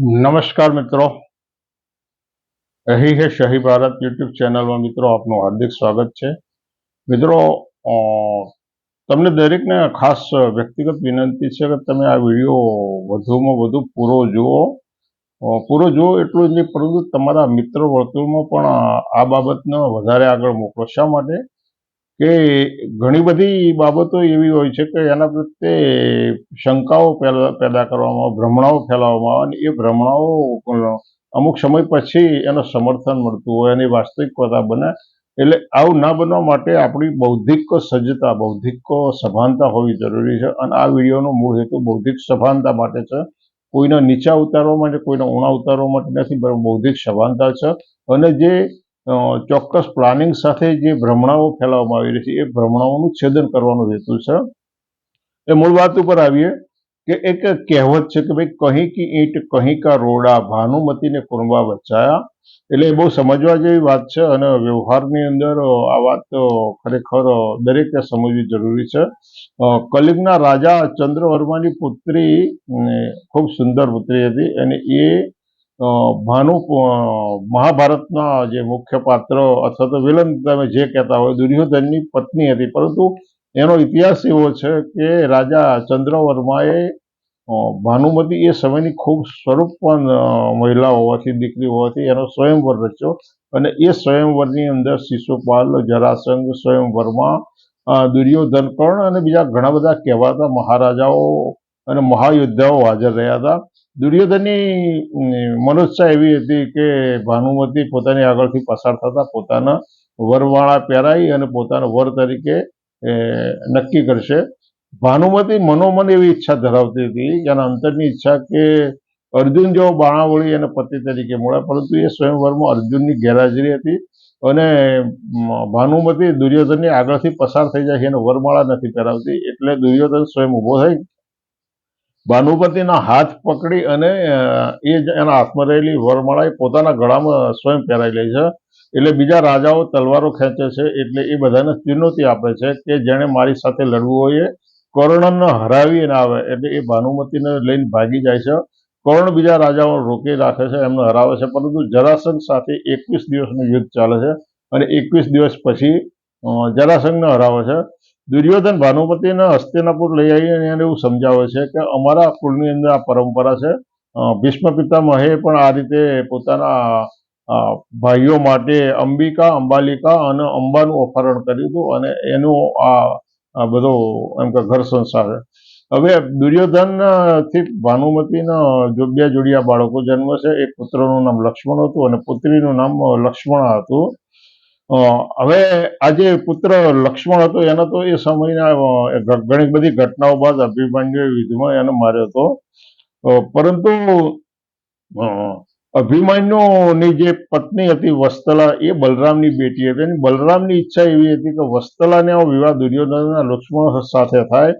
નમસ્કાર મિત્રો. રહી હે શહી ભારત યુટ્યુબ ચેનલમાં મિત્રો આપનું હાર્દિક સ્વાગત છે. મિત્રો તમને દરેકને ખાસ વ્યક્તિગત વિનંતી છે કે તમે આ વીડિયો વધુમાં વધુ પૂરો જુઓ. પૂરો જુઓ એટલું જ નહીં, પરંતુ તમારા મિત્ર વર્તુળમાં પણ આ બાબતને વધારે આગળ મોકલો. શા માટે? કે ઘણી બધી બાબતો એવી હોય છે કે એના પ્રત્યે શંકાઓ પેદા કરવામાં, ભ્રમણાઓ ફેલાવવામાં આવે અને એ ભ્રમણાઓ અમુક સમય પછી એનું સમર્થન મળતું હોય એની વાસ્તવિકતા બને. એટલે આવું ના બનવા માટે આપણી બૌદ્ધિક સજ્જતા, બૌદ્ધિક સભાનતા હોવી જરૂરી છે અને આ વિડીયોનો મૂળ હેતુ બૌદ્ધિક સભાનતા માટે છે. કોઈને નીચા ઉતારવા માટે, કોઈને ઊણા ઉતારવા માટે નથી બૌદ્ધિક સભાનતા છે. અને જે ચોક્કસ પ્લાનિંગ સાથે જે ભ્રમણાઓ ફેલાવવામાં આવી રહી છે, એ ભ્રમણાઓનું છેદન કરવાનો હેતુ છે. એ મૂળ વાત ઉપર આવીએ કે એક કહેવત છે કે ભાઈ, કહી કી ઈંટ, કહી કા રોડા, ભાનુમતીને કુરબા વચાયા. એટલે એ બહુ સમજવા જેવી વાત છે અને વ્યવહારની અંદર આ વાત ખરેખર દરેકે સમજવી જરૂરી છે. કલિંગના રાજા ચંદ્રવર્માની પુત્રી ખૂબ સુંદર પુત્રી હતી અને એ ભાનુ મહાભારતના જે મુખ્ય પાત્ર અથવા તો વિલન તમે જે કહેતા હોય, દુર્યોધનની પત્ની હતી. પરંતુ એનો ઇતિહાસ એવો છે કે રાજા ચંદ્રવર્માએ ભાનુમતી એ સમયની ખૂબ સ્વરૂપવાન મહિલા હોવાથી, દીકરી હોવાથી એનો સ્વયંવર રચ્યો. અને એ સ્વયંવરની અંદર શિશુપાલ, જરાસંઘ, સ્વયંવરમાં દુર્યોધન કર્ણ અને બીજા ઘણા બધા કહેવાતા મહારાજાઓ અને મહાયોદ્ધાઓ હાજર રહ્યા હતા. દુર્યોધનની મનોચ્છા એવી હતી કે ભાનુમતી પોતાની આગળથી પસાર થતા પોતાના વરવાળા પહેરાઈ અને પોતાના વર તરીકે નક્કી કરશે. ભાનુમતી મનોમન એવી ઈચ્છા ધરાવતી હતી એના અંતરની ઈચ્છા કે અર્જુન જેવો બાણાવળી અને પતિ તરીકે મળે, પરંતુ એ સ્વયંવરમાં અર્જુનની ગેરહાજરી હતી અને ભાનુમતી દુર્યોધનની આગળથી પસાર થઈ જાય છે અને વરમાળા નથી પહેરાવતી એટલે દુર્યોધન સ્વયં ઊભો થઈ ભાનુપતિના હાથ પકડી અને એ એના હાથમાં રહેલી વરમાળા એ પોતાના ગળામાં સ્વયં પહેરાઈ લે છે. એટલે બીજા રાજાઓ તલવારો ખેંચે છે એટલે એ બધાને ચુનૌતી આપે છે કે જેણે મારી સાથે લડવું હોય એ. કર્ણને હરાવીને આવે એટલે એ ભાનુમતીને લઈને ભાગી જાય છે. કર્ણ બીજા રાજાઓ રોકી રાખે છે, એમને હરાવે છે, પરંતુ જરાસંઘ સાથે એકવીસ દિવસનું યુદ્ધ ચાલે છે અને એકવીસ દિવસ પછી જરાસંઘને હરાવે છે. દુર્યોધન ભાનુમતીને હસ્તિનાપુર લઈ આવી અને એને એવું સમજાવે છે કે અમારા કુળની અંદર આ પરંપરા છે. ભીષ્મ ભીષ્મ પિતામહે પણ આ રીતે પોતાના ભાઈઓ માટે અંબિકા, અંબાલિકા અને અંબાનું અપહરણ કર્યું હતું અને એનું આ બધો એમ કે ઘર સંસાર. હવે દુર્યોધનથી ભાનુમતીના જો બે જોડિયા બાળકો જન્મ છે. એક પુત્રનું નામ લક્ષ્મણ હતું અને પુત્રીનું નામ લક્ષ્મણા હતું. હવે આ જે પુત્ર લક્ષ્મણ હતો, એને તો એ સમયના ઘણી બધી ઘટનાઓ બાદ અભિમન્યુ યુદ્ધમાં એને માર્યો હતો. પરંતુ અભિમન્યુની જે પત્ની હતી વસ્તલા, એ બલરામની બેટી હતી અને બલરામની ઈચ્છા એવી હતી કે વસ્તલાને વિવાહ દુર્યોધનના લક્ષ્મણ સાથે થાય.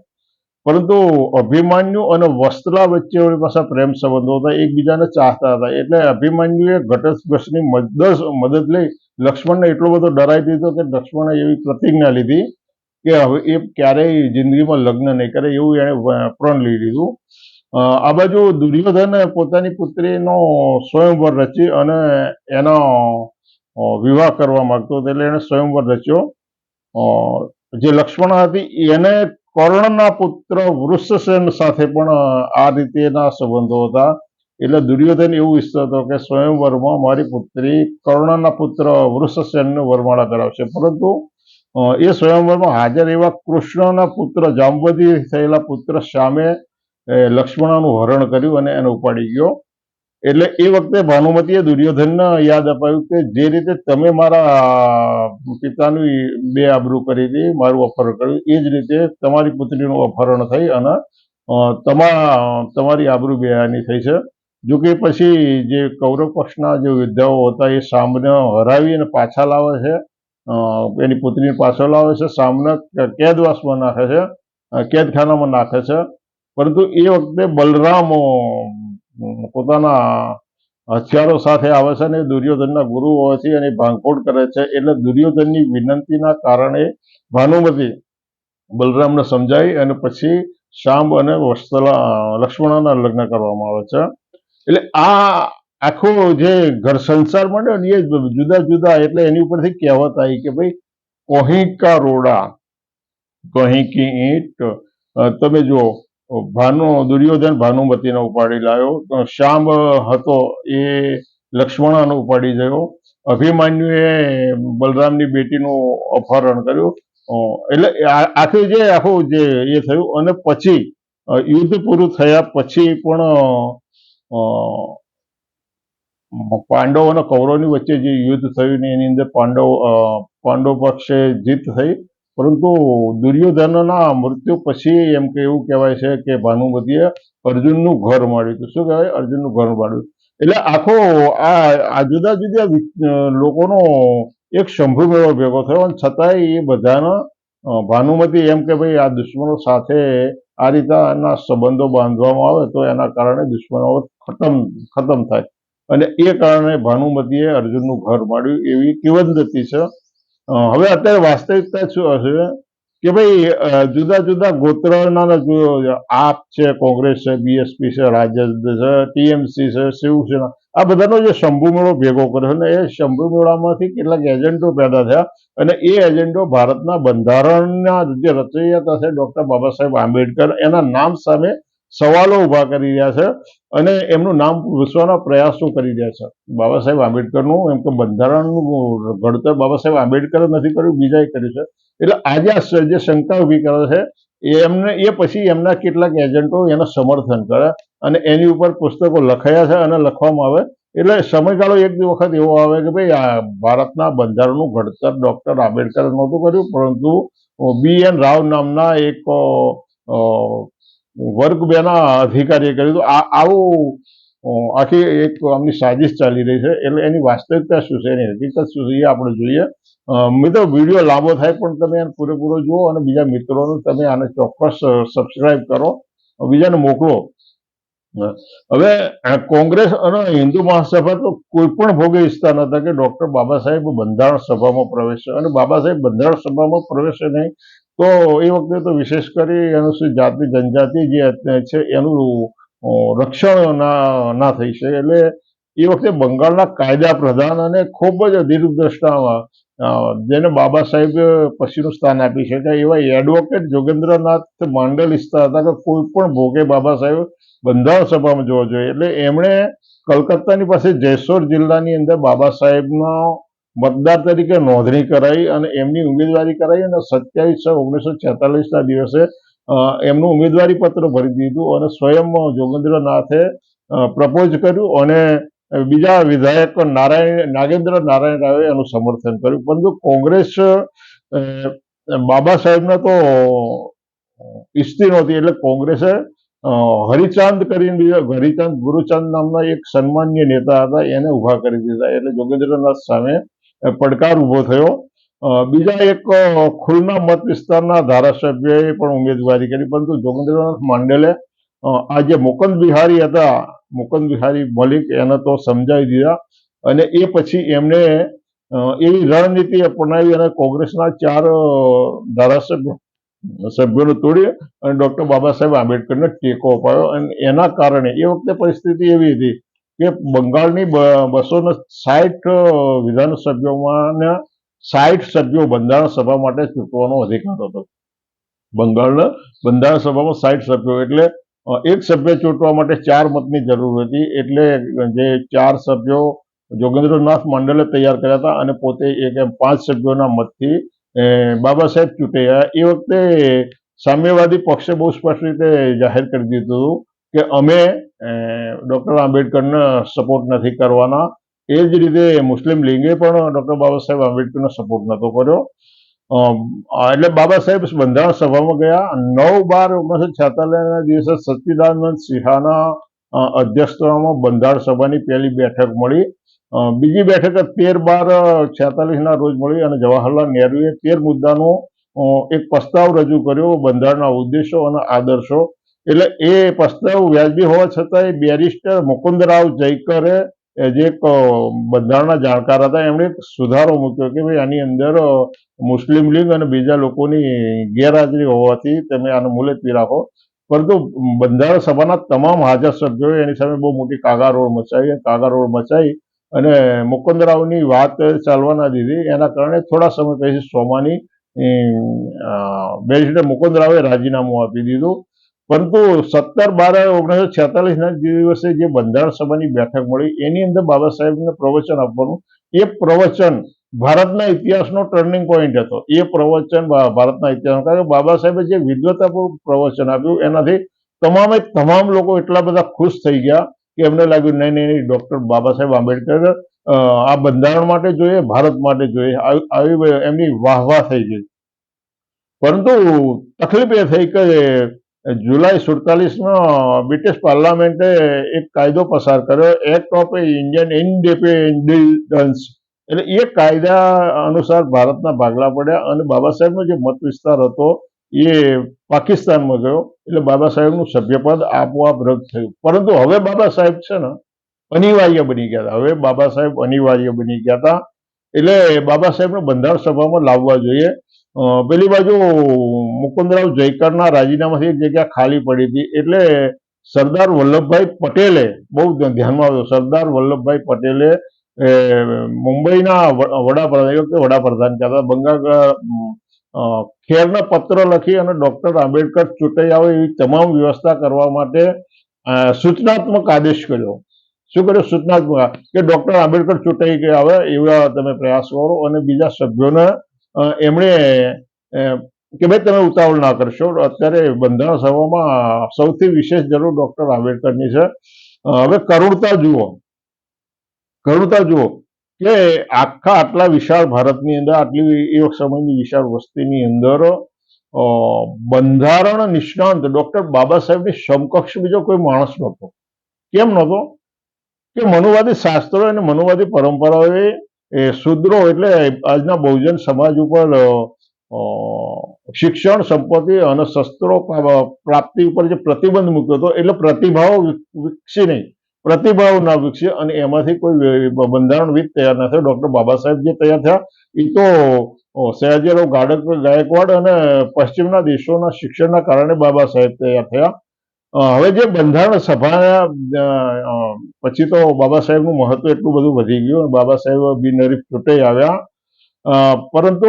પરંતુ અભિમન્યુ અને વસ્તલા વચ્ચે પાસે પ્રેમ સંબંધો હતા, એકબીજાને ચાહતા હતા. એટલે અભિમન્યુએ ઘટસ્પર્શની મદદ મદદ લઈ લક્ષ્મણને એટલો બધો ડરાઈ દીધો કે લક્ષ્મણે એવી પ્રતિજ્ઞા લીધી કે હવે એ ક્યારેય જિંદગીમાં લગ્ન નહીં કરે એવું એણે પ્રણ લઈ લીધું. આ બાજુ દુર્યોધને પોતાની પુત્રીનો સ્વયંવર રચી અને એનો વિવાહ કરવા માંગતો હતો એટલે એણે સ્વયંવર રચ્યો. જે લક્ષ્મણ હતી એને કર્ણના પુત્ર વૃષસેન સાથે પણ આ રીતેના સંબંધો હતા. એટલે દુર્યોધન એવું ઈચ્છતો કે સ્વયંવરમાં મારી પુત્રી કર્ણના પુત્ર વૃષસેનનું વરમાળા કરાવશે. પરંતુ એ સ્વયંવરમાં હાજર એવા કૃષ્ણના પુત્ર, જાંબવતી થયેલા પુત્ર સામે લક્ષ્મણનું હરણ કર્યું અને એને ઉપાડી ગયો. એટલે એ વખતે ભાનુમતીએ દુર્યોધનને યાદ અપાવ્યું કે જે રીતે તમે મારા પિતાની બે આબરૂ કરી હતી, મારું અપહરણ કર્યું, એ જ રીતે તમારી પુત્રીનું અપહરણ થઈ અને તમા તમારી આબરૂ બેહાની થઈ છે. જો કે પછી જે કૌરવ પક્ષના જે યોદ્ધાઓ હતા એ સામને હરાવી અને પાછા લાવે છે એની પુત્રીને પાછો લાવે છે, સામને કેદવાસમાં નાખે છે કેદખાનામાં નાખે છે. પરંતુ એ વખતે બલરામ પોતાના હથિયારો સાથે આવે છે અને દુર્યોધનના ગુરુ હોવાથી એની ભાંગફોડ કરે છે એટલે દુર્યોધનની વિનંતીના કારણે ભાનુમતી બલરામને સમજાવી અને પછી શાંબ અને વસ્તલા લક્ષ્મણના લગ્ન કરવામાં આવે છે. એટલે આ આખો જે ઘર સંસાર મળ્યો ને એ જુદા જુદા એટલે એની ઉપરથી કહેવત આવી કે ભાઈ કોહી રોડા કહી કી ઈંટ તમે જુઓ, ભાનુ, દુર્યોધન ભાનુમતીને ઉપાડી લાવ્યો શ્યામ હતો એ લક્ષ્મણાનો ઉપાડી ગયો, અભિમાન્યુએ બલરામની બેટીનું અપહરણ કર્યું એટલે આખી જે આખું જે એ થયું, અને પછી યુદ્ધ પૂરું થયા પછી પણ પાંડવો અને કૌરવની વચ્ચે જે યુદ્ધ થયું ને એની અંદર પાંડવ પાંડવ પક્ષે જીત થઈ. પરંતુ દુર્યોધનના મૃત્યુ પછી એમ કે એવું કહેવાય છે કે ભાનુમતીએ અર્જુનનું ઘર મળ્યું શું કહેવાય? અર્જુનનું ઘર માળ્યું એટલે આખો આ આ જુદા જુદા લોકોનો એક શંભુ મેળો ભેગો થયો. અને છતાંય એ બધાના ભાનુમતી એમ કે ભાઈ, આ દુશ્મનો સાથે આ રીતના સંબંધો બાંધવામાં આવે તો એના કારણે દુશ્મનો ખતમ ખતમ થાય. અને એ કારણે ભાનુમતીએ અર્જુનનું ઘર માંડ્યું એવી કિવંદતી છે. હવે અત્યારે વાસ્તવિકતા શું હશે કે ભાઈ જુદા જુદા ગોત્રના આપ છે, કોંગ્રેસ છે, બીએસપી છે, રાજદ છે, ટીએમસી છે શિવસેના આ બધાનો જે શંભુ મેળો ભેગો કર્યો ને એ શંભુ મેળામાંથી કેટલાક એજન્ટો પેદા થયા અને એ એજન્ટો ભારતના બંધારણના જે રચયિતા છે, ડોક્ટર બાબા સાહેબ આંબેડકર, એના નામ સામે સવાલો ઊભા કરી રહ્યા છે અને એમનું નામ વિશ્વના પ્રયાસો કરી રહ્યા છે. બાબા સાહેબ આંબેડકરનું એમ કે બંધારણનું ઘડતર બાબા સાહેબ આંબેડકરે નથી કર્યું, બીજાએ કર્યું છે. એટલે આજે જે શંકા ઊભી કરે છે એમને, એ પછી એમના કેટલાક એજન્ટો એનું સમર્થન કરે અને એની ઉપર પુસ્તકો લખાયા છે અને લખવામાં આવે. એટલે સમયગાળો એક બે વખત એવો આવે કે ભાઈ, આ ભારતના બંધારણનું ઘડતર ડૉક્ટર આંબેડકરે નહોતું કર્યું, પરંતુ બી એન રાવ નામના એક વર્ગ બેના અધિકારીએ કર્યું હતું. આવું આખી એક આમની સાજિશ ચાલી રહી છે. એટલે એની વાસ્તવિકતા શું છે, એની હકીકત શું છે એ આપણે જોઈએ. મિત્રો, વીડિયો લાંબો થાય પણ તમે એને પૂરેપૂરો જુઓ અને બીજા મિત્રોને તમે આને ચોક્કસ સબસ્ક્રાઇબ કરો. બીજાને મોકલો. હવે કોંગ્રેસ અને હિન્દુ મહાસભા તો કોઈ પણ ભોગે ઈચ્છતા નતા કે ડોક્ટર બાબા સાહેબ બંધારણ સભામાં પ્રવેશે અને બાબા સાહેબ બંધારણ સભામાં પ્રવેશે નહીં. તો એ વખતે તો વિશેષ કરી અનુસૂચિત જાતિ જનજાતિ જે છે, એનું રક્ષણ ના થઈ શકે. એટલે એ વખતે બંગાળના કાયદા પ્રધાન અને ખૂબ જ દીર્ઘદ્રષ્ટામાં જેને બાબા સાહેબ પછીનું સ્થાન આપી શકાય એવા એડવોકેટ જોગેન્દ્રનાથ માંડલ ઈચ્છતા હતા કે કોઈ પણ ભોગે બાબા સાહેબ બંધારણ સભામાં જોવા જોઈએ. એટલે એમણે કલકત્તાની પાસે જયસોર જિલ્લાની અંદર બાબા સાહેબનો મતદાર તરીકે નોંધણી કરાવી અને એમની ઉમેદવારી કરાવી અને સત્યાવીસ ઓગણીસો છેતાલીસના દિવસે એમનું ઉમેદવારી પત્ર ભરી દીધું અને સ્વયં જોગેન્દ્રનાથે પ્રપોઝ કર્યું અને બીજા વિધાયક નારાયણ, નાગેન્દ્ર નારાયણ રાવે એનું સમર્થન કર્યું. પરંતુ કોંગ્રેસ બાબા સાહેબને તો ઈચ્છતી નહોતી એટલે કોંગ્રેસે હરિચાંદ કરીને, હરિચાંદ ગુરુચાંદ નામના એક સન્માન્ય નેતા હતા, એને ઊભા કરી દીધા. એટલે જોગેન્દ્રનાથ સામે પડકાર ઊભો થયો. બીજા એક ખુલ્લા મત વિસ્તારના ધારાસભ્યએ પણ ઉમેદવારી કરી, પરંતુ જોગેન્દ્રનાથ માંડેલે આ જે મુકંદ બિહારી હતા. મુકંદ બિહારી મલિક, એને તો સમજાવી દીધા. અને એ પછી એમણે એવી રણનીતિ અપનાવી અને કોંગ્રેસના ચાર ધારાસભ્યો, સભ્યોને તોડી અને ડોક્ટર બાબા સાહેબ આંબેડકરને ટેકો અપાયો. અને એના કારણે, એ વખતે પરિસ્થિતિ એવી હતી કે બંગાળની બસો ને સાઠ વિધાનસભ્યોમાં સાઠ સભ્યો બંધારણ સભા માટે ચૂંટવાનો અધિકાર હતો. બંગાળના બંધારણ સભામાં સાઠ સભ્યો એટલે એક સભ્ય ચૂંટવા માટે ચાર મતની જરૂર હતી. એટલે જે ચાર સભ્યો જોગેન્દ્રનાથ મંડલે તૈયાર કર્યા હતા અને પોતે એક એમ પાંચ સભ્યોના મતથી બાબા સાહેબ ચૂંટાઈ એ વખતે સામ્યવાદી પક્ષે બહુ સ્પષ્ટ રીતે જાહેર કરી દીધું હતું કે અમે ડોક્ટર આંબેડકરને સપોર્ટ નથી કરવાના. એ જ રીતે મુસ્લિમ લીગે પણ ડોક્ટર બાબા સાહેબ આંબેડકરનો સપોર્ટ નહોતો કર્યો. એટલે બાબા સાહેબ બંધારણ સભામાં ગયા. નવ બાર ઓગણીસો છેતાલીસના દિવસે સચ્ચિદાનંદ સિંહાના અધ્યક્ષતામાં બંધારણ સભાની પહેલી બેઠક મળી. બીજી બેઠક તેર બાર છેતાલીસના રોજ મળી અને જવાહરલાલ નહેરુએ તેર મુદ્દાનો એક પ્રસ્તાવ રજૂ કર્યો. બંધારણના ઉદ્દેશો અને આદર્શો એટલે એ પ્રસ્તાવ વ્યાજબી હોવા છતાંય બેરિસ્ટર મુકુંદરાવ જયકરે જે એક બંધારણના જાણકાર હતા, એમણે સુધારો મૂક્યો કે ભાઈ આની અંદર મુસ્લિમ લીગ અને બીજા લોકોની ગેરહાજરી હોવાથી તમે આને મુલતવી રાખો. પરંતુ બંધારણ સભાના તમામ હાજર સભ્યોએ એની સામે બહુ મોટી કાગારોળ મચાવી કાગારોળ મચાવી અને મુકુંદરાવની વાત ચાલવા ના દીધી એના કારણે થોડા સમય પછી સોમાની બેરિસ્ટર મુકુંદરાવે રાજીનામું આપી દીધું. પરંતુ સત્તર બાર ઓગણીસો છેતાલીસ ના દિવસે જે બંધારણ સભાની બેઠક મળી, એની અંદર બાબા સાહેબને પ્રવચન આપવાનું. એ પ્રવચન ભારતના ઇતિહાસનો ટર્નિંગ પોઈન્ટ હતો. એ પ્રવચન ભારતના ઇતિહાસ કારણ કે બાબા સાહેબે જે વિદ્વતાપૂર્વક પ્રવચન આપ્યું, એનાથી તમામે તમામ લોકો એટલા બધા ખુશ થઈ ગયા કે એમને લાગ્યું, નહીં નહીં ડૉક્ટર બાબા સાહેબ આંબેડકર આ બંધારણ માટે જોઈએ, ભારત માટે જોઈએ. આવી આવી એમની વાહ વાહ થઈ ગઈ. પરંતુ તકલીફ એ થઈ કે જુલાઈ સુડતાલીસનો બ્રિટિશ પાર્લામેન્ટે એક કાયદો પસાર કર્યો એક્ટ ઓફ ઇન્ડિયન ઇન્ડિપેન્ડન્સ એટલે એ કાયદા અનુસાર ભારતના ભાગલા પડ્યા અને બાબા સાહેબનો જે મત વિસ્તાર હતો એ પાકિસ્તાનમાં ગયો. એટલે બાબા સાહેબનું સભ્યપદ આપોઆપ રદ થયું. પરંતુ હવે બાબા સાહેબ છે ને અનિવાર્ય બની ગયા હતા. હવે બાબા સાહેબ અનિવાર્ય બની ગયા હતા. એટલે બાબા સાહેબને બંધારણ સભામાં લાવવા જોઈએ. પેલી બાજુ મુકુંદરાવ જયકરના રાજીનામાથી એક જગ્યા ખાલી પડી હતી. એટલે સરદાર વલ્લભભાઈ પટેલે, બહુ ધ્યાનમાં આવ્યો સરદાર વલ્લભભાઈ પટેલે મુંબઈના વડાપ્રધાન, એ વખતે વડાપ્રધાન કહેતા બંગાળ ખેરના પત્ર લખી અને ડોક્ટર આંબેડકર ચૂંટાઈ આવે એવી તમામ વ્યવસ્થા કરવા માટે સૂચનાત્મક આદેશ કર્યો. શું કર્યો? સૂચનાત્મક કે ડોક્ટર આંબેડકર ચૂંટાઈ આવે એવા તમે પ્રયાસ કરો અને બીજા સભ્યોને એમણે કે ભાઈ તમે ઉતાવળ ના કરશો. અત્યારે બંધારણ સભામાં સૌથી વિશેષ જરૂર ડોક્ટર આંબેડકરની છે. હવે કરુણતા જુઓ. કરુણતા જુઓ કે આખા આટલા વિશાળ ભારતની અંદર, આટલી એ સમયની વિશાળ વસ્તીની અંદર બંધારણ નિષ્ણાંત ડોક્ટર બાબા સાહેબની સમકક્ષ બીજો કોઈ માણસ નહોતો. કેમ નહોતો? કે મનુવાદી શાસ્ત્રો અને મનુવાદી પરંપરાઓએ એ શુદ્રો એટલે આજના બહુજન સમાજ ઉપર શિક્ષણ સંપત્તિ અને શસ્ત્રો પ્રાપ્તિ ઉપર જે પ્રતિબંધ મૂક્યો હતો, એટલે પ્રતિભાવ વિકસી નહીં. પ્રતિભાવ ના વિકસ્યો અને એમાંથી કોઈ બંધારણવિદ તૈયાર ના થયો. ડોક્ટર બાબા સાહેબ જે તૈયાર થયા એ તો સયાજીરાવ ગાડક ગાયકવાડ અને પશ્ચિમના દેશોના શિક્ષણના કારણે બાબા સાહેબ તૈયાર થયા. હવે જે બંધારણ સભાના અ, અ, પછી તો બાબા સાહેબનું મહત્વ એટલું બધું વધી ગયું. અને બાબા સાહેબ બિનહરીફ ચૂંટાઈ આવ્યા. અ, પરંતુ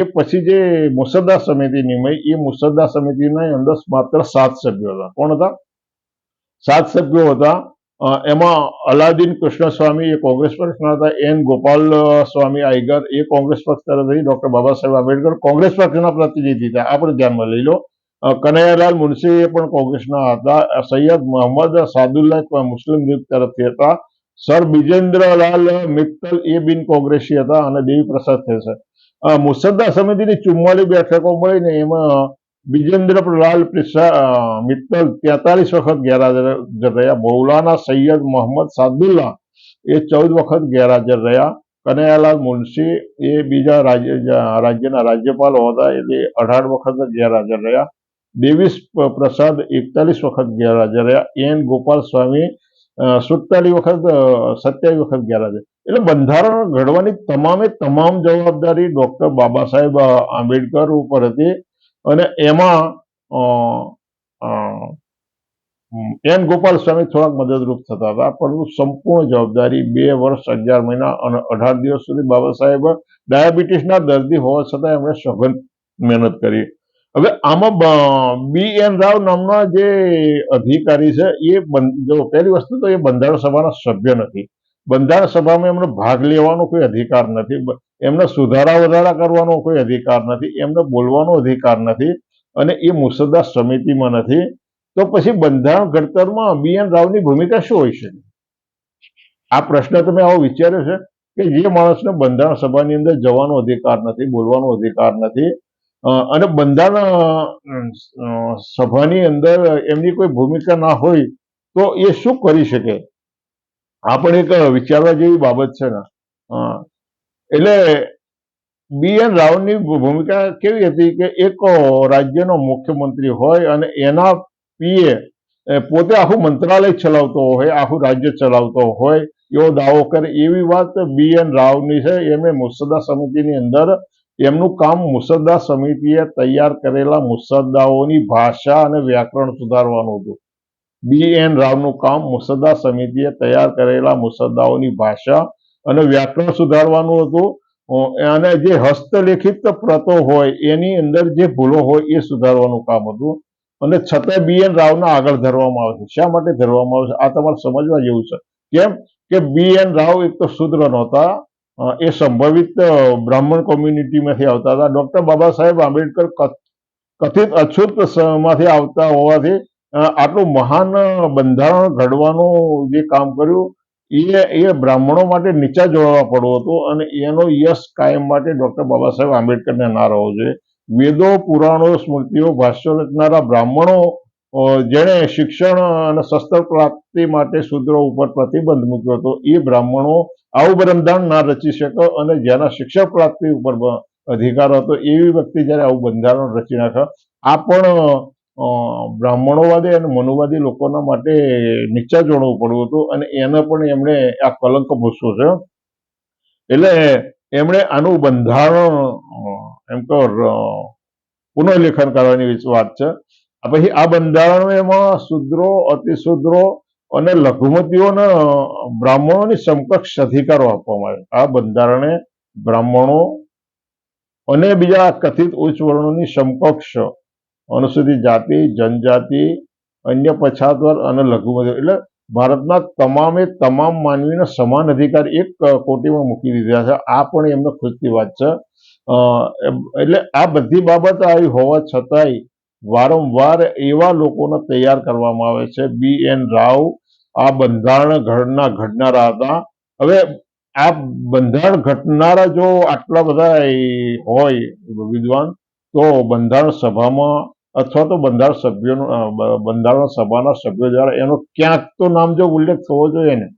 એ પછી જે મુસદ્દા સમિતિ નિમાઈ એ મુસદ્દા સમિતિના અંદર માત્ર સાત સભ્યો હતા. કોણ હતા? સાત સભ્યો હતા. અ, એમાં અલાદીન કૃષ્ણસ્વામી એ કોંગ્રેસ પક્ષના હતા. એન ગોપાલ અ, સ્વામી આઈગર એ કોંગ્રેસ પક્ષ તરફથી ડોક્ટર બાબા સાહેબ આંબેડકર કોંગ્રેસ પક્ષના પ્રતિનિધિ હતા. આપણે ધ્યાનમાં લઈ લો. અ, કનૈયાલાલ મુનશી એ પણ કોંગ્રેસના હતા. સૈયદ મોહમ્મદ સાદુલ્લા પણ મુસ્લિમ લીગ તરફથી હતા. સર બિજેન્દ્રલાલ મિત્તલ એ બિન કોંગ્રેસી હતા અને દેવી પ્રસાદ થશે મુસદ્દા સમિતિની ચુમ્માલીસ બેઠકો મળીને એમાં બિજેન્દ્રલાલ મિત્તલ તેતાલીસ વખત ગેરહાજર રહ્યા. મૌલાના સૈયદ મોહમ્મદ સાદુલ્લા એ ચૌદ વખત ગેરહાજર રહ્યા. કનૈયાલાલ મુનશી એ બીજા રાજ્ય રાજ્યના રાજ્યપાલ હતા. એટલે અઢાર વખત ગેરહાજર રહ્યા. દેવીસ પ્રસાદ એકતાલીસ વખત ગેરહાજર રહ્યા એન ગોપાલ સ્વામી સુડતાલીસ વખત સત્યાવીસ વખત ગેરહાજર એટલે બંધારણ ઘડવાની તમામે તમામ જવાબદારી ડોક્ટર બાબા સાહેબ આંબેડકર ઉપર હતી. અને એમાં એન ગોપાલ સ્વામી થોડાક મદદરૂપ થતા હતા, પરંતુ સંપૂર્ણ જવાબદારી બે વર્ષ અગિયાર મહિના અને અઢાર દિવસ સુધી બાબા સાહેબ ડાયાબિટીસના દર્દી હોવા છતાં એમણે સઘન મહેનત કરી. હવે આમાં બી એન રાવ નામના જે અધિકારી છે, એ જો પહેલી વસ્તુ તો એ બંધારણ સભાના સભ્ય નથી. બંધારણ સભામાં એમને ભાગ લેવાનો કોઈ અધિકાર નથી. એમને સુધારા વધારા કરવાનો કોઈ અધિકાર નથી. એમને બોલવાનો અધિકાર નથી અને એ મુસદ્દા સમિતિમાં નથી. તો પછી બંધારણ ઘડતરમાં બી એન રાવની ભૂમિકા શું હોઈ શકે આ પ્રશ્ન તમે આવો વિચાર્યો છે કે જે માણસને બંધારણ સભાની અંદર જવાનો અધિકાર નથી, બોલવાનો અધિકાર નથી. અને બંધારણ સભાની અંદર એમની કોઈ ભૂમિકા ના હોય તો એ શું કરી શકે? આ પણ એક વિચારવા જેવી બાબત છે ને. એટલે બી એન રાવની ભૂમિકા કેવી હતી કે એક રાજ્યનો મુખ્યમંત્રી હોય અને એના પીએ પોતે આખું મંત્રાલય ચલાવતો હોય, આખું રાજ્ય ચલાવતો હોય એવો દાવો કરે એવી વાત બી એન રાવની છે. એમણે મુસદ્દા સમિતિની અંદર એમનું કામ મુસદ્દા સમિતિએ તૈયાર કરેલા મુસદ્દાઓની ભાષા અને વ્યાકરણ સુધારવાનું હતું. બી. એન. રાવનું કામ મુસદ્દા સમિતિએ તૈયાર કરેલા મુસદ્દાઓની ભાષા અને વ્યાકરણ સુધારવાનું હતું. અને જે હસ્તલેખિત પ્રતો હોય, એની અંદર જે ભૂલો હોય, એ સુધારવાનું કામ હતું. અને છતાં બી. એન. રાવને આગળ ધરવામાં આવે છે. શા માટે ધરવામાં આવે છે? આ તમારે સમજવા જેવું છે. કેમ? કે બી. એન. રાવ એક તો શુદ્ર નહોતા. એ સંભવિત બ્રાહ્મણ કોમ્યુનિટીમાંથી આવતા હતા. ડૉક્ટર બાબા સાહેબ આંબેડકર કથિત અછૂતમાંથી આવતા હોવાથી આટલું મહાન બંધારણ ઘડવાનું જે કામ કર્યું એ એ બ્રાહ્મણો માટે નીચા જોડવા પડવો હતો અને એનો યશ કાયમ માટે ડૉક્ટર બાબા સાહેબ આંબેડકરને ના રહેવો જોઈએ. વેદો, પુરાણો, સ્મૃતિઓ, ભાષ્યો લખનારા બ્રાહ્મણો જેણે શિક્ષણ અને શસ્ત્ર પ્રાપ્તિ માટે શુદ્રો ઉપર પ્રતિબંધ મૂક્યો હતો. એ બ્રાહ્મણો આવું બંધારણ ના રચી શકે અને જેના શિક્ષણ પ્રાપ્તિ ઉપર અધિકાર હતો, એવી વ્યક્તિ જ્યારે આવું બંધારણ રચી નાખે, આ પણ બ્રાહ્મણોવાદી અને મનુવાદી લોકોના માટે નીચા જોડવું પડ્યું હતું અને એને પણ એમણે આ કલંક ભૂસ્યો છે. એટલે એમણે આનું બંધારણ એમ તો પુનઃલેખન કરવાની વાત છે. પછી આ બંધારણ એમાં શુદ્રો, અતિશુદ્રો અને લઘુમતીઓને બ્રાહ્મણોની સમકક્ષ અધિકારો આપવામાં આવે આ બંધારણે બ્રાહ્મણો અને બીજા કથિત ઉચ્ચ વર્ણોની સમકક્ષ અનુસૂચિત જાતિ, જનજાતિ, અન્ય પછાત વર્ગ અને લઘુમતીઓ. એટલે ભારતના તમામે તમામ માનવીના સમાન અધિકાર એક કોટીમાં મૂકી દીધા છે. આ પણ એમને ખુશની વાત છે. એટલે આ બધી બાબત આવી હોવા છતાંય વારંવાર એવા લોકોને તૈયાર કરવામાં આવે છે. બી એન રાવ, આ બંધારણ ઘડના ઘડનારા હતા. હવે આ બંધારણ ઘટનારા જો આટલા બધા હોય વિદ્વાન, તો બંધારણ સભામાં અથવા તો બંધારણ સભ્યોનો બંધારણ સભાના સભ્યો દ્વારા એનો ક્યાંક તો નામ જો ઉલ્લેખ થવો જોઈએ ને,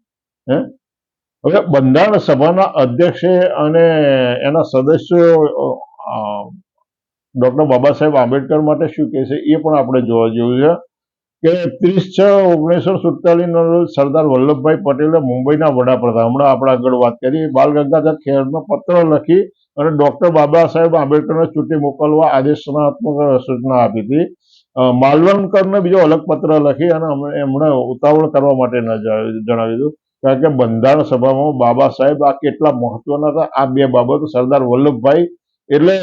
હે? હવે બંધારણ સભાના અધ્યક્ષે અને એના સદસ્યો ડોક્ટર બાબા સાહેબ આંબેડકર માટે શું કહે છે એ પણ આપણે જોવા જેવું છે કે ત્રીસ છ ઓગણીસો સુડતાલીસ નો રોજ સરદાર વલ્લભભાઈ પટેલે મુંબઈના વડાપ્રધાન, હમણાં આપણે આગળ વાત કરી, બાલ ગંગાધર ખેરનો પત્ર લખી અને ડૉક્ટર બાબા સાહેબ આંબેડકરને ચૂંટી મોકલવા આદેશનાત્મક સૂચના આપી હતી. માલવણકરને બીજો અલગ પત્ર લખી અને એમણે ઉતાવળ કરવા માટે જણાવ્યું હતું. કારણ કે બંધારણ સભામાં બાબા સાહેબ આ કેટલા મહત્વના હતા, આ બે બાબતો સરદાર વલ્લભભાઈ એટલે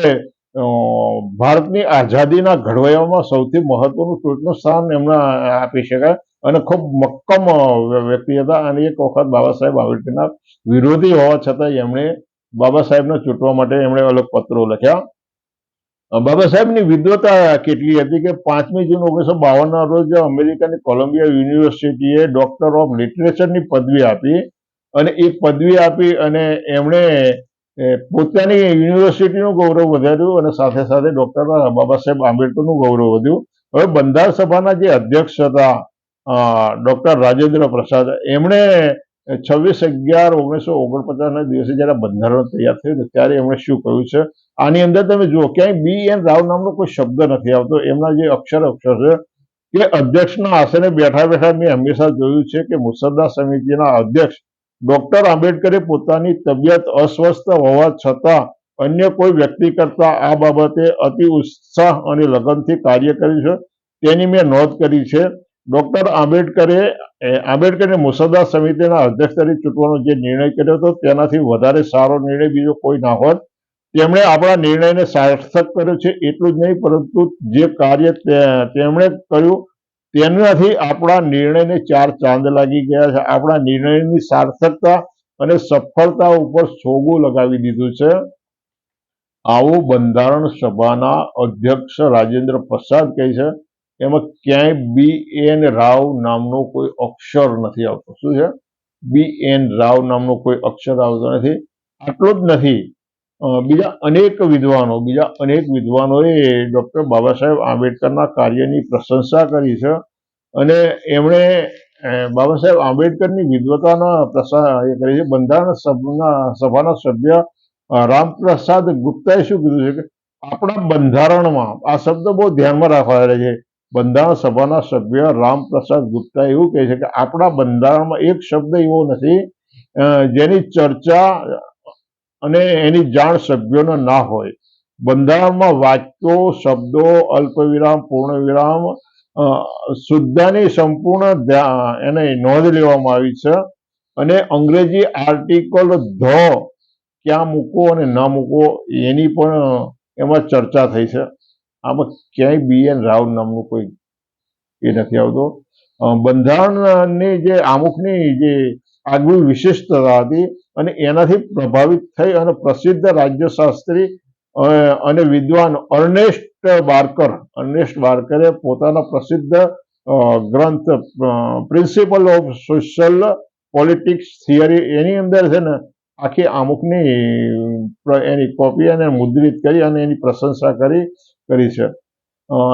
ભારતની આઝાદીના ઘડવૈયામાં સૌથી મહત્વનું ટોચનું સ્થાન એમને આપી શકાય. અને ખૂબ મક્કમ વ્યક્તિ હતા. અને એક વખત બાબા સાહેબ આંબેડકરના વિરોધી હોવા છતાં એમણે બાબા સાહેબને ચૂંટવા માટે એમણે અલગ પત્રો લખ્યા. બાબા સાહેબની વિદ્વતા કેટલી હતી કે પાંચમી જૂન ઓગણીસો બાવનના રોજ અમેરિકાની કોલંબિયા યુનિવર્સિટીએ ડોક્ટર ઓફ લિટરેચરની પદવી આપી. અને એ પદવી આપી અને એમણે પોતાની યુનિવર્સિટીનું ગૌરવ વધાર્યું અને સાથે સાથે ડોક્ટર બાબા સાહેબ આંબેડકરનું ગૌરવ વધ્યું. હવે બંધાર સભાના જે અધ્યક્ષ હતા ડૉક્ટર રાજેન્દ્ર પ્રસાદ, એમણે છવ્વીસ અગિયાર ઓગણીસો ઓગણપચાસના દિવસે જ્યારે બંધારણ તૈયાર થયું ત્યારે એમણે શું કહ્યું છે? આની અંદર તમે જુઓ, ક્યાંય બી એન રાવ નામનો કોઈ શબ્દ નથી આવતો. એમના જે અક્ષર અક્ષર છે કે અધ્યક્ષના આસને બેઠા બેઠા મેં હંમેશા જોયું છે કે મુસદ્દા સમિતિના અધ્યક્ષ ડોક્ટર આંબેડકરે પોતાની તબિયત અસ્વસ્થ હોવા છતાં અન્ય કોઈ વ્યક્તિ કરતા આ બાબતે અતિ ઉત્સાહ અને લગનથી કાર્ય કર્યું છે. તેની મેં નોંધ કરી છે. ડોક્ટર આંબેડકરે આંબેડકરને મુસદ્દા સમિતિના અધ્યક્ષ તરીકે ચૂંટવાનો જે નિર્ણય કર્યો હતો, તેનાથી વધારે સારો નિર્ણય બીજો કોઈ ના હોત. તેમણે આપણા નિર્ણયને સાર્થક કર્યો છે, એટલું જ નહીં, પરંતુ જે કાર્ય તેમણે કર્યું તેનાથી આપણા નિર્ણયને ચાર ચાંદ લાગી ગયા છે. આપણા નિર્ણયની સાર્થકતા અને સફળતા ઉપર સોગું લગાવી દીધું છે. આવું બંધારણ સભાના અધ્યક્ષ રાજેન્દ્ર પ્રસાદ કહે છે, એમાં ક્યાંય બી એન રાવ નામનો કોઈ અક્ષર નથી આવતો. શું છે? બી એન રાવ નામનો કોઈ અક્ષર આવતો નથી. આટલું જ નથી. બીજા અનેક વિદ્વાનો, બીજા અનેક વિદ્વાનોએ ડૉક્ટર બાબા સાહેબ આંબેડકરના કાર્યની પ્રશંસા કરી છે અને એમણે બાબા સાહેબ આંબેડકરની વિદ્વતાના પ્રસાર એ કરી છે. બંધારણ સભાના સભાના સભ્ય રામપ્રસાદ ગુપ્તાએ શું કીધું છે કે આપણા બંધારણમાં, આ શબ્દ બહુ ધ્યાનમાં રાખવા છે. બંધારણ સભાના સભ્ય રામપ્રસાદ ગુપ્તા એવું કહે છે કે આપણા બંધારણમાં એક શબ્દ એવો નથી જેની ચર્ચા અને એની જાણ સભ્યોને ના હોય. બંધારણમાં વાક્યો, શબ્દો, અલ્પવિરામ, પૂર્ણવિરામ વિરામ શુદ્ધાની સંપૂર્ણ એને નોંધ લેવામાં આવી છે. અને અંગ્રેજી આર્ટિકલ ધ ક્યાં મૂકવો અને ના મૂકવો એની પણ, એમાં ચર્ચા થઈ છે. આમાં ક્યાંય બી એન રાવ નામનું કોઈ એ નથી આવતો. બંધારણની જે આમુખની જે આગવી વિશિષ્ટતા હતી અને એનાથી પ્રભાવિત થઈ અને પ્રસિદ્ધ રાજ્યશાસ્ત્રી અને વિદ્વાન અર્નેસ્ટ બાર્કર, અર્નેસ્ટ બાર્કરે પોતાના પ્રસિદ્ધ ગ્રંથ principle of social politics theory એની અંદર છે ને આખી અમુકની એની કોપી અને મુદ્રિત કરી અને એની પ્રશંસા કરી કરી છે.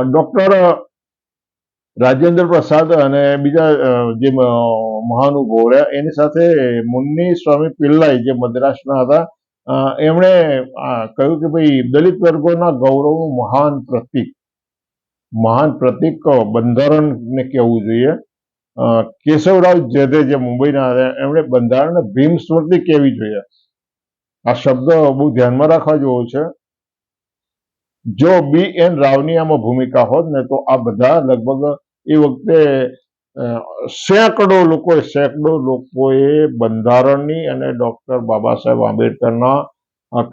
ડોક્ટર રાજેન્દ્ર પ્રસાદ અને બીજા જે મ- રહ્યા એની સાથે મુન્ની સ્વામી પિલ્લાઈ જે મદ્રાસના હતા એમણે કહ્યું કે ભાઈ, દલિત વર્ગોના ગૌરવનું મહાન પ્રતીક મહાન પ્રતીક બંધારણને કહેવું જોઈએ. કેશવરાવ જેધે જે મુંબઈના હતા, એમણે બંધારણને ભીમ સ્મૃતિ કહેવી જોઈએ. આ શબ્દ બહુ ધ્યાનમાં રાખવા જેવો છે. જો બી એન રાવની આમાં ભૂમિકા હોત ને તો આ બધા લગભગ એ વખતે સેંકડો લોકોએ સેંકડો લોકોએ બંધારણની અને ડોક્ટર બાબા સાહેબ આંબેડકરના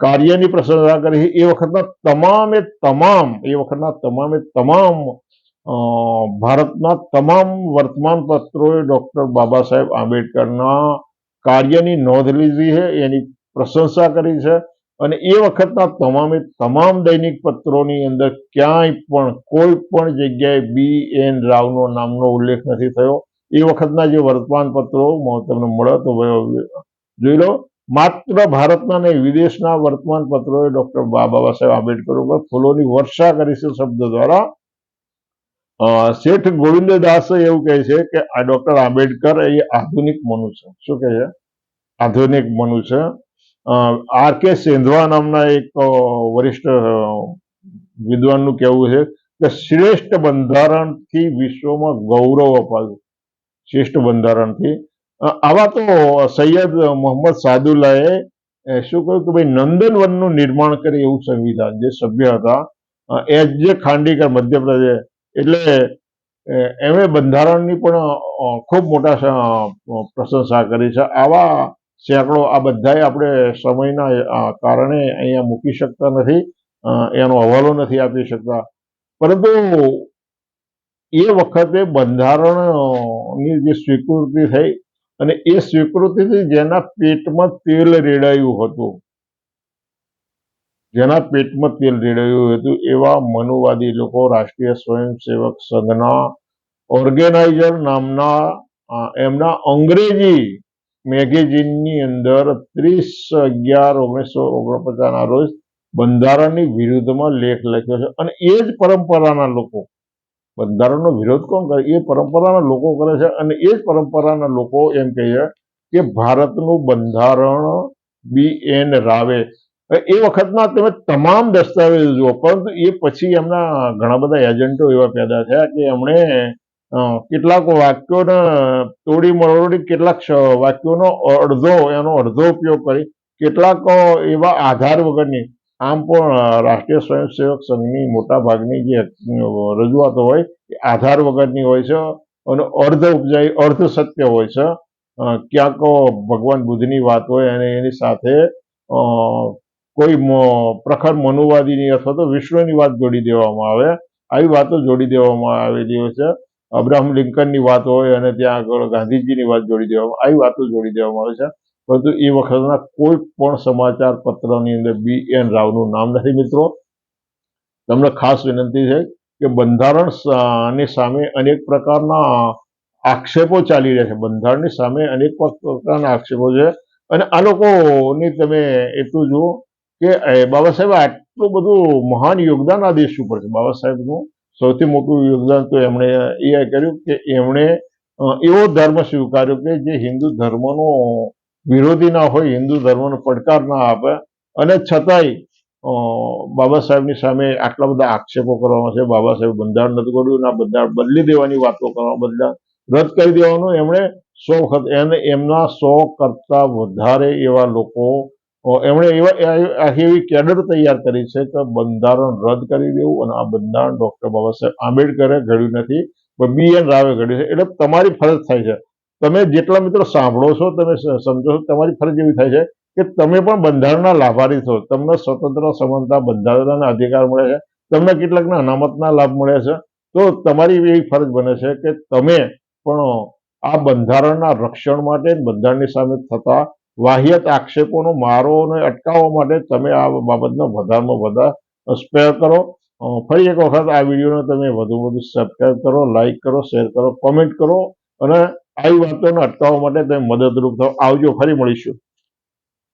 કાર્યની પ્રશંસા કરી. એ વખતના તમામે તમામ, એ વખતના તમામે તમામ ભારતના તમામ વર્તમાન પત્રોએ ડોક્ટર બાબા સાહેબ આંબેડકરના કાર્યની નોંધ લીધી છે, એની પ્રશંસા કરી છે. અને એ વખતના તમામે તમામ દૈનિક પત્રોની અંદર ક્યાંય પણ, કોઈ પણ જગ્યાએ બી એન રાવનો નામનો ઉલ્લેખ નથી થયો. એ વખતના જે વર્તમાન પત્રો તમને મળે તો જોઈ લો. માત્ર ભારતના ને વિદેશના વર્તમાન પત્રોએ ડોક્ટર બાબા સાહેબ આંબેડકર ઉપર ફૂલોની વર્ષા કરી છે શબ્દ દ્વારા. શેઠ શેઠ ગોવિંદદાસ એવું કહે છે કે આ ડોક્ટર આંબેડકર એ આધુનિક મનુ છે શું કહે છે? આધુનિક મનુ છે આર કે સેંધવા નામના એક વરિષ્ઠ વિદ્વાનનું કહેવું છે કે શ્રેષ્ઠ બંધારણથી વિશ્વમાં ગૌરવ અપાયું. શ્રેષ્ઠ બંધારણથી. આવા તો સૈયદ મોહમ્મદ સાદુલ્લાએ શું કહ્યું કે ભાઈ નંદનવનનું નિર્માણ કરે એવું સંવિધાન જે સભ્ય હતા. એચ જે ખાંડીકર મધ્યપ્રદેશ એટલે એમણે બંધારણની પણ ખૂબ મોટા પ્રશંસા કરી છે. આવા સેંકડો આ બધાય આપણે સમયના કારણે અહીંયા મૂકી શકતા નથી. એનો હવાલો નથી આપી શકતા. પરંતુ એ વખતે બંધારણની જે સ્વીકૃતિ થઈ અને એ સ્વીકૃતિથી જેના પેટમાં તેલ રેડાયું હતું, જેના પેટમાં તેલ રેડાયું હતું, એવા મનુવાદી લોકો, રાષ્ટ્રીય સ્વયંસેવક સંઘના ઓર્ગેનાઇઝર નામના એમના અંગ્રેજી મેગેઝિનની અંદર ત્રીસ અગિયાર ઓગણીસો ઓગણપચાસના રોજ બંધારણની વિરુદ્ધમાં લેખ લખ્યો છે. અને એ જ પરંપરાના લોકો, બંધારણનો વિરોધ કોણ કરે? એ પરંપરાના લોકો કરે છે અને એ જ પરંપરાના લોકો એમ કહે છે કે ભારતનું બંધારણ બી એન રાવે. એ વખતમાં તમે તમામ દસ્તાવેજો જુઓ, પરંતુ એ પછી એમના ઘણા બધા એજન્ટો એવા પેદા થયા કે એમણે કેટલાક વાક્યોને તોડી મરોડી કેટલાક વાક્યોનો અડધો, એનો અડધો ઉપયોગ કરી કેટલાક એવા આધાર વગરની, આમ પણ રાષ્ટ્રીય સ્વયંસેવક સંઘની મોટા ભાગની જે રજૂઆતો હોય, એ આધાર વગરની હોય છે અને અર્ધ ઉપજાય અર્ધ સત્ય હોય છે. ક્યાંક ભગવાન બુદ્ધની વાત હોય અને એની સાથે કોઈ પ્રખર મનુવાદીની અથવા તો વિશ્વની વાત જોડી દેવામાં આવે, આવી વાતો જોડી દેવામાં આવેલી હોય છે. અબ્રાહમ લિંકનની વાત હોય અને ત્યાં આગળ ગાંધીજીની વાત જોડી દેવામાં આવી વાતો જોડી દેવામાં આવે છે. પરંતુ એ વખતના કોઈ પણ સમાચાર પત્રની અંદર બી એન રાવનું નામ નથી મિત્રો. તમને ખાસ વિનંતી છે કે બંધારણની સામે અનેક પ્રકારના આક્ષેપો ચાલી રહ્યા છે. બંધારણની સામે અનેક પ્રકારના આક્ષેપો છે. અને આ લોકોની તમે એટલું જુઓ કે બાબા સાહેબ આટલું બધું મહાન યોગદાન આ દેશ ઉપર છે. બાબા સાહેબનું સૌથી મોટું યોગદાન તો એમણે એ કર્યું કે એમણે એવો ધર્મ સ્વીકાર્યો કે જે હિન્દુ ધર્મનો વિરોધી ના હોય, હિન્દુ ધર્મનો પડકાર ના આપે. અને છતાંય બાબા સાહેબની સામે આટલા બધા આક્ષેપો કરવામાં છે. બાબા સાહેબ બંધારણ નથી કર્યું, ના બંધારણ બદલી દેવાની વાતો કરવા બદલા રદ કરી દેવાનું એમણે સો વખત. એને એમના સો કરતા વધારે એવા લોકો એમણે એવા આખી એવી કેડર તૈયાર કરી છે કે બંધારણ રદ કરી દેવું અને આ બંધારણ ડોક્ટર બાબા સાહેબ આંબેડકરે ઘડ્યું નથી. પણ બી એન રાવે ઘડ્યું છે. એટલે તમારી ફરજ થાય છે. તમે જેટલા મિત્રો સાંભળો છો, તમે સમજો છો, તમારી ફરજ એવી થાય છે કે તમે પણ બંધારણના લાભારી છો. તમને સ્વતંત્ર, સમાનતા, બંધારણના અધિકાર મળે છે. તમને કેટલાકના અનામતના લાભ મળે છે. તો તમારી એવી ફરજ બને છે કે તમે પણ આ બંધારણના રક્ષણ માટે બંધારણની સામે થતા વાહિયાત આક્ષેપોનો મારો ને અટકાવવા માટે તમે આ બાબતનો વધારેમાં વધારે સ્પેર કરો. ફરી એક વખત આ વિડીયોને તમે વધુ વધુ સબસ્ક્રાઈબ કરો લાઈક કરો શેર કરો કોમેન્ટ કરો અને આવી વાતોને અટકાવવા માટે તમે મદદરૂપ થાવ આવજો, ફરી મળીશું.